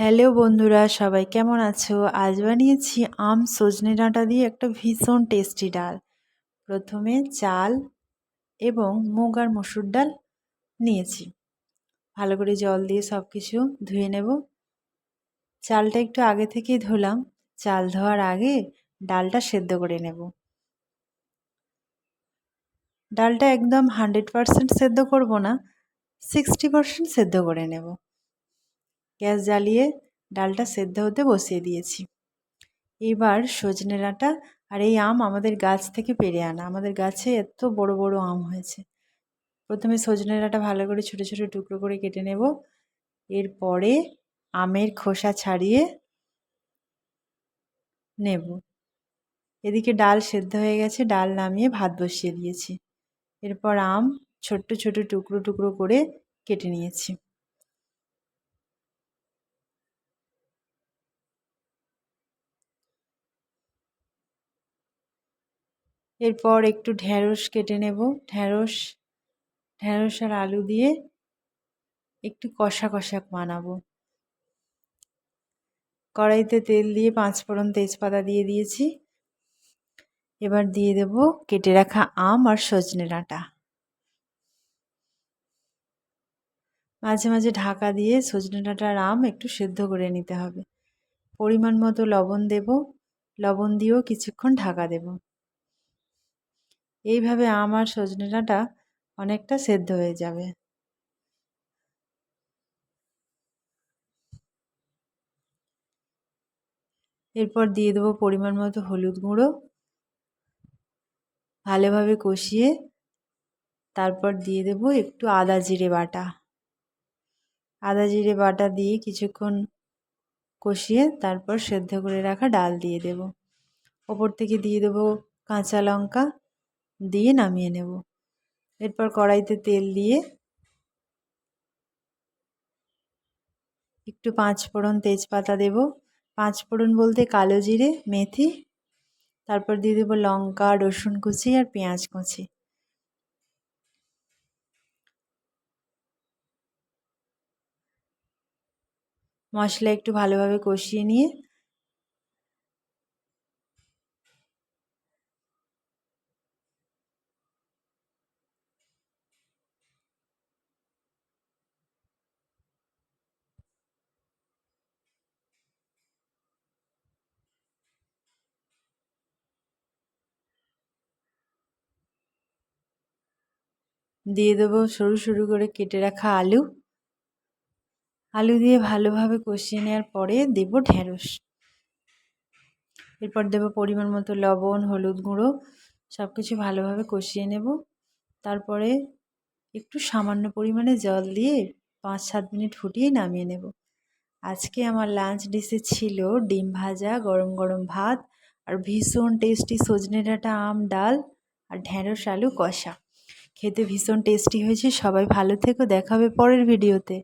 Hello বন্ধুরা, সবাই কেমন আছো? আজ বানিয়েছি আম সজনে ডাঁটা দিয়ে একটা ভীষণ টেস্টি ডাল। প্রথমে চাল এবং মুগ আর মসুর ডাল নিয়েছি। ভালো করে জল দিয়ে সব কিছু ধুয়ে নেব। চালটা একটু আগে থেকেই ধুলাম। চাল ধোয়ার আগে ডালটা সেদ্ধ করে নেব। ডালটা একদম হান্ড্রেড পারসেন্ট সেদ্ধ করব না সিক্সটি পারসেন্ট সেদ্ধ করে নেব। গ্যাস জ্বালিয়ে ডালটা সেদ্ধ হতে বসিয়ে দিয়েছি। এবার সজনে ডাঁটা আর এই আম আমাদের গাছ থেকে পেরে আনা। আমাদের গাছে এত বড় বড় আম হয়েছে। প্রথমে সজনে ডাঁটা ভালো করে ছোটো ছোটো টুকরো করে কেটে নেব। এরপরে আমের খোসা ছাড়িয়ে নেব। এদিকে ডাল সেদ্ধ হয়ে গেছে, ডাল নামিয়ে ভাত বসিয়ে দিয়েছি। এরপর আম ছোট্ট ছোট টুকরো টুকরো করে কেটে নিয়েছি। এরপর একটু ঢ্যাঁড়স কেটে নেব। ঢ্যাঁড়স ঢ্যাঁড়স আর আলু দিয়ে একটু কষা কষা বানাবো। কড়াইতে তেল দিয়ে পাঁচ ফোড়ন তেজপাতা দিয়ে দিয়েছি। এবার দিয়ে দেব কেটে রাখা আম আর সজনে ডাঁটা। মাঝে মাঝে ঢাকা দিয়ে সজনে ডাঁটার আম একটু সেদ্ধ করে নিতে হবে। পরিমাণ মতো লবণ দেব। লবণ দিয়েও কিছুক্ষণ ঢাকা দেব। এইভাবে আমার সজনে ডাঁটা অনেকটা সেদ্ধ হয়ে যাবে। এরপর দিয়ে দেবো পরিমাণ মতো হলুদ গুঁড়ো। ভালোভাবে কষিয়ে তারপর দিয়ে দেবো একটু আদা জিরে বাটা। আদা জিরে বাটা দিয়ে কিছুক্ষণ কষিয়ে তারপর সেদ্ধ করে রাখা ডাল দিয়ে দেব। ওপর থেকে দিয়ে দেবো কাঁচা লঙ্কা। দিয়ে নামিয়ে নেব। এরপর কড়াইতে তেল দিয়ে একটু পাঁচ ফোড়ন তেজপাতা দেব। পাঁচ ফোড়ন বলতে কালো জিরে, মেথি, তারপর দিয়ে দেবো লঙ্কা, রসুন কুচি আর পেঁয়াজ কুচি। মশলা একটু ভালোভাবে কষিয়ে নিয়ে দিয়ে দেবো সরু সরু করে কেটে রাখা আলু। আলু দিয়ে ভালোভাবে কষিয়ে নেওয়ার পরে দেব ঢেঁড়স। এরপর দেবো পরিমাণ মতো লবণ, হলুদ গুঁড়ো সব কিছু ভালোভাবে কষিয়ে নেব। তারপরে একটু সামান্য পরিমাণে জল দিয়ে পাঁচ সাত মিনিট ফুটিয়ে নামিয়ে নেব। আজকে আমার লাঞ্চ ডিশে ছিল ডিম ভাজা, গরম গরম ভাত, আর ভীষণ টেস্টি সজনে ডাঁটা, আম, ডাল, আর ঢেঁড়স, আলু, কষা। খেতে ভীষণ টেস্টি হয়েছে। সবাই ভালো থেকো দেখাবে পরের ভিডিওতে